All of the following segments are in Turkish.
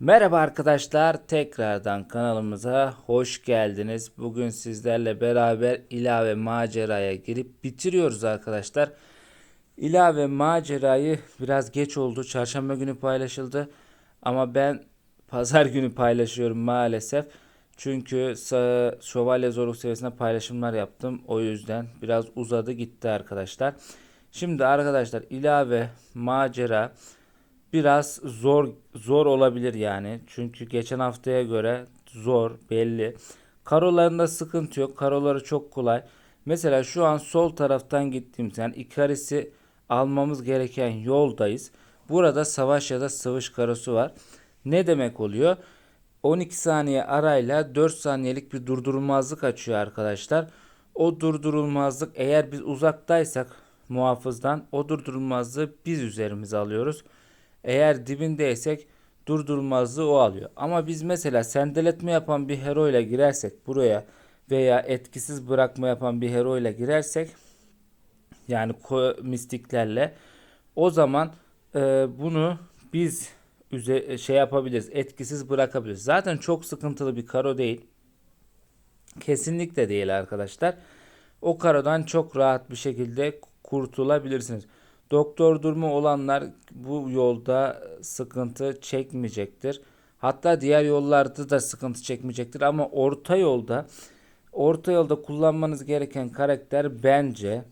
Merhaba arkadaşlar, tekrardan kanalımıza hoş geldiniz. Bugün sizlerle beraber ilave maceraya girip bitiriyoruz arkadaşlar. İlave macerayı biraz geç oldu. Çarşamba günü paylaşıldı. Ama ben pazar günü paylaşıyorum maalesef. Çünkü şövalye zorluk seviyesinde paylaşımlar yaptım. O yüzden biraz uzadı gitti arkadaşlar. Şimdi arkadaşlar ilave macera biraz zor zor olabilir yani. Çünkü geçen haftaya göre zor belli. Karolarında sıkıntı yok. Karoları çok kolay. Mesela şu an sol taraftan gittiğimiz yani Ikaris'i almamız gereken yoldayız. Burada savaş ya da sıvış karosu var. Ne demek oluyor? 12 saniye arayla 4 saniyelik bir durdurulmazlık açıyor arkadaşlar. O durdurulmazlık eğer biz uzaktaysak muhafızdan o durdurulmazlığı biz üzerimize alıyoruz. Eğer dibindeysek durdurulmazlığı o alıyor. Ama biz mesela sendeletme yapan bir hero ile girersek buraya veya etkisiz bırakma yapan bir hero ile girersek yani mistiklerle o zaman e, bunu biz üze şey yapabiliriz. Etkisiz bırakabiliriz. Zaten çok sıkıntılı bir karo değil. Kesinlikle değil arkadaşlar. O karodan çok rahat bir şekilde kurtulabilirsiniz. Doktor durumu olanlar bu yolda sıkıntı çekmeyecektir. Hatta diğer yollarda da sıkıntı çekmeyecektir ama orta yolda orta yolda kullanmanız gereken karakter bence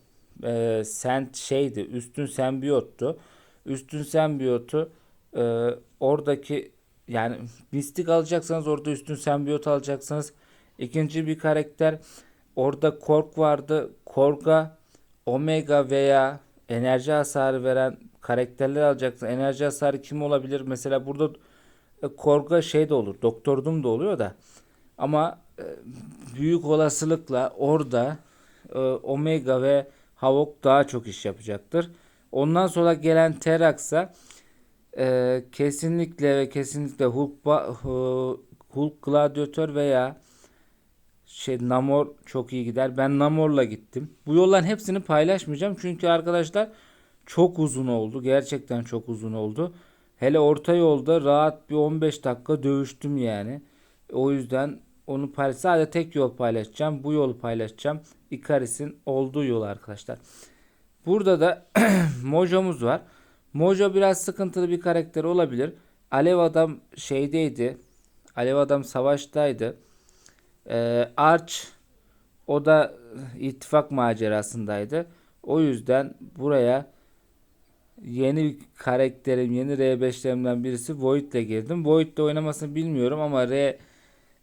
e, sent şeydi üstün sembiyottu. Üstün sembiyotu e, oradaki yani mistik alacaksanız orada üstün sembiyot alacaksınız. İkinci bir karakter orada Kork vardı. Korg'a Omega veya enerji hasarı veren karakterler alacaksın. Enerji hasarı kim olabilir? Mesela burada e, Korg'a şey de olur. Doktor Doom da oluyor da. Ama e, büyük olasılıkla orada e, Omega ve Havok daha çok iş yapacaktır. Ondan sonra gelen Terax'a e, kesinlikle ve kesinlikle Hulk, ba- Hu- Hulk Gladiator veya şey Namor çok iyi gider. Ben Namor'la gittim. Bu yolların hepsini paylaşmayacağım. Çünkü arkadaşlar çok uzun oldu. Gerçekten çok uzun oldu. Hele orta yolda rahat bir 15 dakika dövüştüm yani. O yüzden onu paylaş sadece tek yol paylaşacağım. Bu yolu paylaşacağım. Icaris'in olduğu yol arkadaşlar. Burada da Mojo'muz var. Mojo biraz sıkıntılı bir karakter olabilir. Alev adam şeydeydi. Alev adam savaştaydı. Ee, Arch o da ittifak macerasındaydı. O yüzden buraya yeni karakterim, yeni R5'lerimden birisi Void ile girdim. Void ile oynamasını bilmiyorum ama R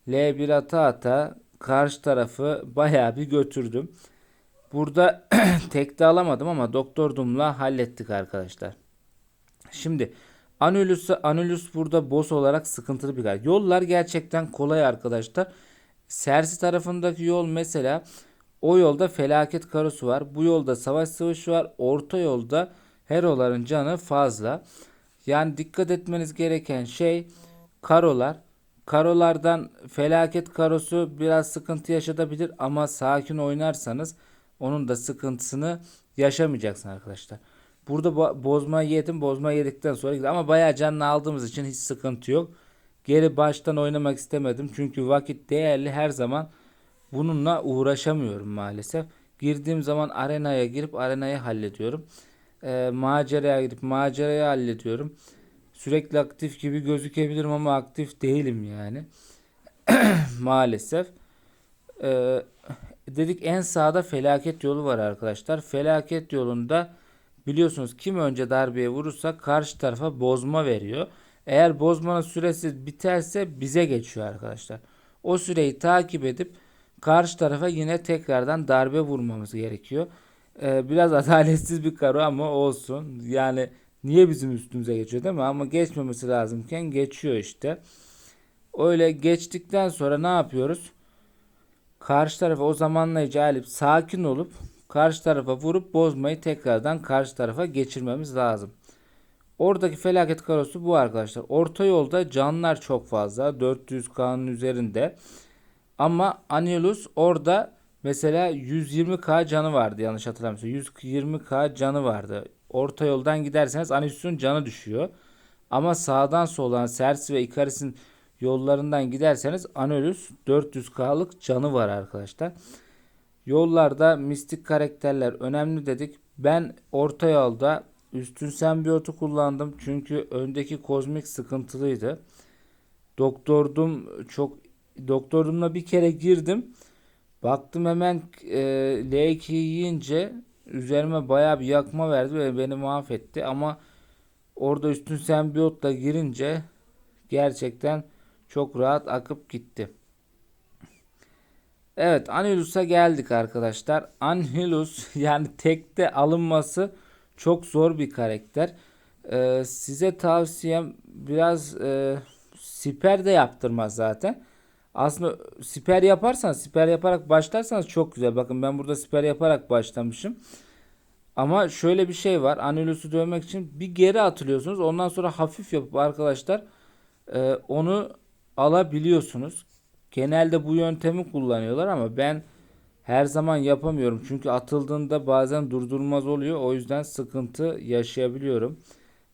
L1 ata ata karşı tarafı bayağı bir götürdüm. Burada tek de alamadım ama Doktor Doom'la hallettik arkadaşlar. Şimdi Anulus, Anulus burada boss olarak sıkıntılı bir karakter. Yollar gerçekten kolay arkadaşlar. Sersi tarafındaki yol mesela o yolda felaket karosu var. Bu yolda savaş savaşı var. Orta yolda heroların canı fazla. Yani dikkat etmeniz gereken şey karolar. Karolardan felaket karosu biraz sıkıntı yaşatabilir ama sakin oynarsanız onun da sıkıntısını yaşamayacaksın arkadaşlar. Burada bo- bozma yedim. Bozma yedikten sonra. Ama bayağı canını aldığımız için hiç sıkıntı yok. Geri baştan oynamak istemedim. Çünkü vakit değerli her zaman bununla uğraşamıyorum maalesef. Girdiğim zaman arenaya girip arenayı hallediyorum. Ee, maceraya gidip macerayı hallediyorum. Sürekli aktif gibi gözükebilirim ama aktif değilim yani. Maalesef. Ee, dedik en sağda felaket yolu var arkadaşlar. Felaket yolunda biliyorsunuz kim önce darbeye vurursa karşı tarafa bozma veriyor. Eğer bozmanın süresi biterse bize geçiyor arkadaşlar. O süreyi takip edip karşı tarafa yine tekrardan darbe vurmamız gerekiyor. Ee, biraz adaletsiz bir karo ama olsun. Yani niye bizim üstümüze geçiyor değil mi? Ama geçmemesi lazımken geçiyor işte. Öyle geçtikten sonra ne yapıyoruz? Karşı tarafa o zamanlayıcı alıp sakin olup karşı tarafa vurup bozmayı tekrardan karşı tarafa geçirmemiz lazım. Oradaki felaket karosu bu arkadaşlar. Orta yolda canlar çok fazla. 400K'nın üzerinde. Ama Anilus orada mesela 120K canı vardı yanlış hatırlamıyorsam. 120K canı vardı. Orta yoldan giderseniz Anilus'un canı düşüyor. Ama sağdan soldan Cersei ve Icarus'in yollarından giderseniz Angelus 400k'lık canı var arkadaşlar. Yollarda mistik karakterler önemli dedik. Ben orta yolda üstün sembiyotu kullandım. Çünkü öndeki kozmik sıkıntılıydı. Doktordum çok doktordumla bir kere girdim. Baktım hemen e, L2 yiyince üzerime bayağı bir yakma verdi ve beni mahvetti. Ama orada üstün sembiyotla girince gerçekten çok rahat akıp gitti. Evet Anhelus'a geldik arkadaşlar. Anhelus yani tekte alınması çok zor bir karakter. Ee, size tavsiyem biraz e, siper de yaptırmaz zaten. Aslında siper yaparsanız, siper yaparak başlarsanız çok güzel. Bakın ben burada siper yaparak başlamışım. Ama şöyle bir şey var. Anhelus'u dövmek için bir geri atılıyorsunuz. Ondan sonra hafif yapıp arkadaşlar e, onu alabiliyorsunuz. Genelde bu yöntemi kullanıyorlar ama ben her zaman yapamıyorum. Çünkü atıldığında bazen durdurulmaz oluyor. O yüzden sıkıntı yaşayabiliyorum.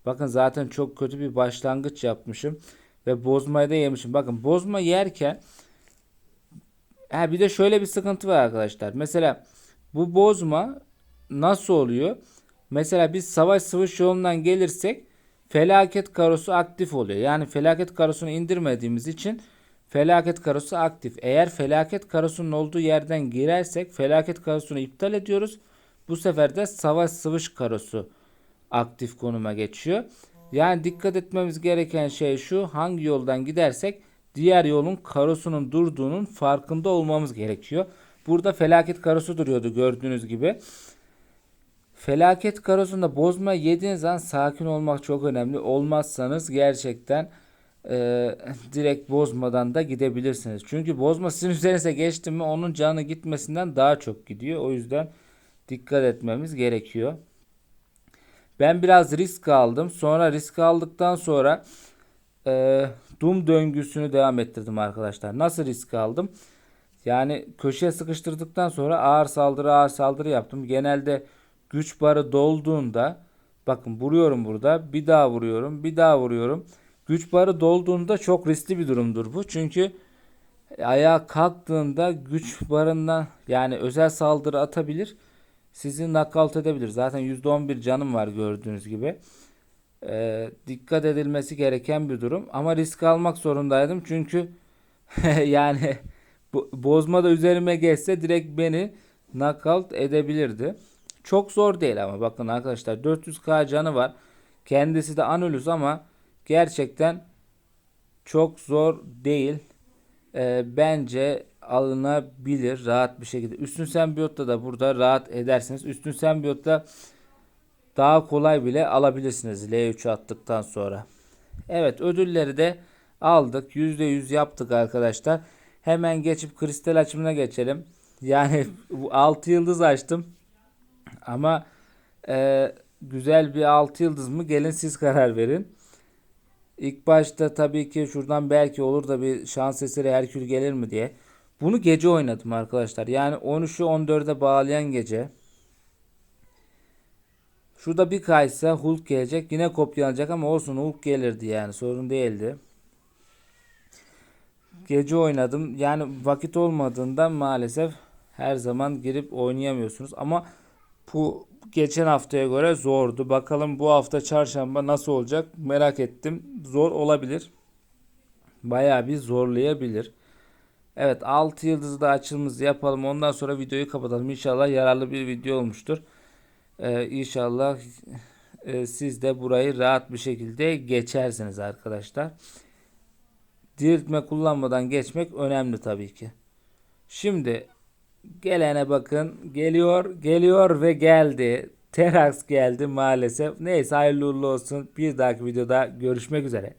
Bakın zaten çok kötü bir başlangıç yapmışım. Ve bozmayı da yemişim. Bakın bozma yerken ha bir de şöyle bir sıkıntı var arkadaşlar. Mesela bu bozma nasıl oluyor? Mesela biz savaş sıvış yolundan gelirsek felaket karosu aktif oluyor. Yani felaket karosunu indirmediğimiz için felaket karosu aktif. Eğer felaket karosunun olduğu yerden girersek felaket karosunu iptal ediyoruz. Bu sefer de savaş sıvış karosu aktif konuma geçiyor. Yani dikkat etmemiz gereken şey şu. Hangi yoldan gidersek diğer yolun karosunun durduğunun farkında olmamız gerekiyor. Burada felaket karosu duruyordu gördüğünüz gibi. Felaket karosunda bozma yediğiniz an sakin olmak çok önemli. Olmazsanız gerçekten e, direkt bozmadan da gidebilirsiniz. Çünkü bozma sizin üzerinize geçti mi onun canı gitmesinden daha çok gidiyor. O yüzden dikkat etmemiz gerekiyor. Ben biraz risk aldım. Sonra risk aldıktan sonra e, Doom döngüsünü devam ettirdim arkadaşlar. Nasıl risk aldım? Yani köşeye sıkıştırdıktan sonra ağır saldırı ağır saldırı yaptım. Genelde güç barı dolduğunda bakın vuruyorum burada bir daha vuruyorum bir daha vuruyorum. Güç barı dolduğunda çok riskli bir durumdur bu. Çünkü ayağa kalktığında güç barından yani özel saldırı atabilir. Sizi knockout edebilir. Zaten %11 canım var gördüğünüz gibi. Ee, dikkat edilmesi gereken bir durum. Ama risk almak zorundaydım. Çünkü yani bozma da üzerime geçse direkt beni knockout edebilirdi. Çok zor değil ama bakın arkadaşlar 400k canı var. Kendisi de Anulus ama gerçekten çok zor değil. Ee, bence alınabilir rahat bir şekilde. Üstün sembiyotta da burada rahat edersiniz. Üstün sembiyotta daha kolay bile alabilirsiniz L3 attıktan sonra. Evet ödülleri de aldık. %100 yaptık arkadaşlar. Hemen geçip kristal açımına geçelim. Yani 6 yıldız açtım. Ama e, güzel bir 6 yıldız mı? Gelin siz karar verin. İlk başta tabii ki şuradan belki olur da bir şans eseri Herkül gelir mi diye. Bunu gece oynadım arkadaşlar. Yani 13'ü 14'e bağlayan gece. Şurada bir kaysa Hulk gelecek. Yine kopyalanacak ama olsun Hulk gelirdi yani. Sorun değildi. Gece oynadım. Yani vakit olmadığından maalesef her zaman girip oynayamıyorsunuz. Ama bu geçen haftaya göre zordu. Bakalım bu hafta çarşamba nasıl olacak merak ettim. Zor olabilir. Bayağı bir zorlayabilir. Evet 6 yıldızı da açılımızı yapalım. Ondan sonra videoyu kapatalım. İnşallah yararlı bir video olmuştur. Ee, inşallah e, siz de burayı rahat bir şekilde geçersiniz arkadaşlar. Diriltme kullanmadan geçmek önemli tabii ki. Şimdi gelene bakın. Geliyor, geliyor ve geldi. Terax geldi maalesef. Neyse hayırlı uğurlu olsun. Bir dahaki videoda görüşmek üzere.